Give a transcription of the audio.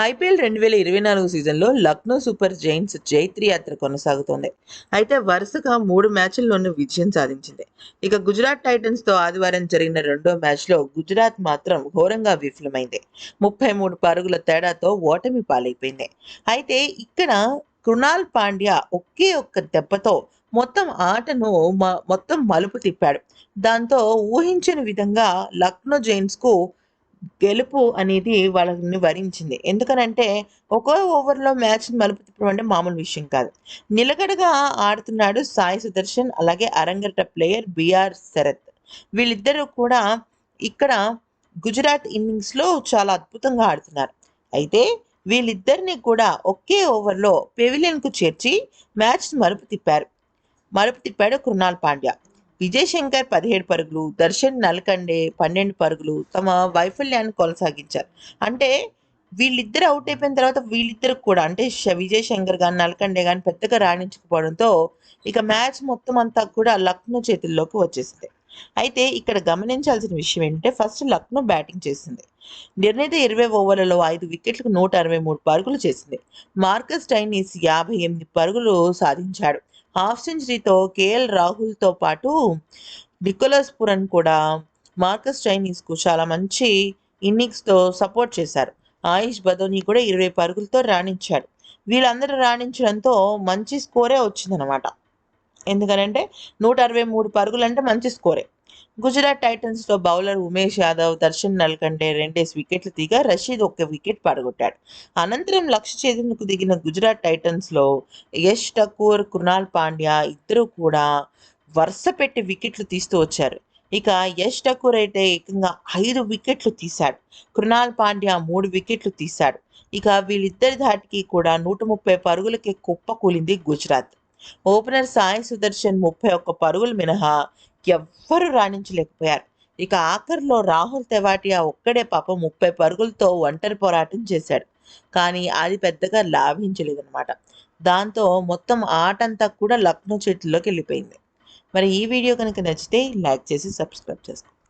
IPL రెండు వేల ఇరవై నాలుగు సీజన్లో లక్నో సూపర్ జైంట్స్ జైత్రి యాత్ర కొనసాగుతోంది. అయితే వరుసగా మూడు మ్యాచ్ల్లోనూ విజయం సాధించింది. ఇక గుజరాత్ టైటన్స్తో ఆదివారం జరిగిన రెండో మ్యాచ్లో గుజరాత్ మాత్రం ఘోరంగా విఫలమైంది. ముప్పై మూడు పరుగుల తేడాతో ఓటమి పాలైపోయింది. అయితే ఇక్కడ కృణాల్ పాండ్యా ఒకే ఒక్క దెబ్బతో మొత్తం ఆటను మొత్తం మలుపు తిప్పాడు. దాంతో ఊహించని విధంగా లక్నో జైంట్స్కు గెలుపు అనేది వాళ్ళని వరించింది. ఎందుకనంటే ఒక్కో ఓవర్లో మ్యాచ్ మలుపు తిప్పడం అంటే మామూలు విషయం కాదు. నిలకడగా ఆడుతున్నాడు సాయి సుదర్శన్ అలాగే అరంగట ప్లేయర్ బిఆర్ శరత్. వీళ్ళిద్దరూ కూడా ఇక్కడ గుజరాత్ ఇన్నింగ్స్లో చాలా అద్భుతంగా ఆడుతున్నారు. అయితే వీళ్ళిద్దరిని కూడా ఒకే ఓవర్లో పెవిలియన్కు చేర్చి మ్యాచ్ మలుపు తిప్పారు మలుపు తిప్పాడు కృణాల్ పాండ్యా. విజయ్ శంకర్ పదిహేడు పరుగులు దర్శన్ నల్కండే పన్నెండు పరుగులు తమ వైఫల్యాన్ని కొనసాగించారు. అంటే వీళ్ళిద్దరు అవుట్ అయిపోయిన తర్వాత వీళ్ళిద్దరు కూడా అంటే విజయశంకర్ శంకర్ కానీ నల్కండే కానీ పెద్దగా రాణించకపోవడంతో ఇక మ్యాచ్ మొత్తం అంతా కూడా లక్నో చేతుల్లోకి వచ్చేసింది. అయితే ఇక్కడ గమనించాల్సిన విషయం ఏంటంటే ఫస్ట్ లక్నో బ్యాటింగ్ చేసింది. నిర్ణీత ఇరవై ఓవర్లలో ఐదు వికెట్లకు నూట అరవై మూడు పరుగులు చేసింది. మార్కస్ టైనీస్ యాభై ఎనిమిది పరుగులు సాధించాడు. హాఫ్ సెంచరీతో కేఎల్ రాహుల్తో పాటు నికోలస్ పురన్ కూడా మార్కస్ చైనీస్కు చాలా మంచి ఇన్నింగ్స్తో సపోర్ట్ చేశారు. ఆయుష్ బదోని కూడా ఇరవై పరుగులతో రాణించాడు. వీళ్ళందరూ రాణించడంతో మంచి స్కోరే వచ్చిందనమాట ఎందుకనంటే నూట అరవై మూడు పరుగులు అంటే మంచి స్కోరే. గుజరాత్ టైటన్స్లో బౌలర్ ఉమేష్ యాదవ్ దర్శన్ నల్కండే రెండేసి వికెట్లు తీగా రషీద్ ఒక్క వికెట్ పడగొట్టాడు. అనంతరం లక్ష్య చేతులకు దిగిన గుజరాత్ టైటన్స్లో యష్ ఠకూర్ కృణాల్ పాండ్యా ఇద్దరు కూడా వరుస పెట్టి వికెట్లు తీస్తూ వచ్చారు. ఇక యష్ ఠకూర్ అయితే ఏకంగా ఐదు వికెట్లు తీశాడు. కృణాల్ పాండ్యా మూడు వికెట్లు తీశాడు. ఇక వీళ్ళిద్దరి ధాటికి కూడా నూట ముప్పై పరుగులకి కుప్ప కూలింది గుజరాత్. ఓపెనర్ సాయి సుదర్శన్ ముప్పై ఒక్క పరుగులు మినహా ఎవ్వరూ రాణించలేకపోయారు. ఇక ఆఖరిలో రాహుల్ తెవాటియా ఒక్కడే పాపం ముప్పై పరుగులతో ఒంటరి పోరాటం చేశాడు. కానీ అది పెద్దగా లాభించలేదన్నమాట. దాంతో మొత్తం ఆట అంతా కూడా లక్నో చేతుల్లోకి వెళ్ళిపోయింది. మరి ఈ వీడియో కనుక నచ్చితే లైక్ చేసి సబ్స్క్రైబ్ చేసుకోండి.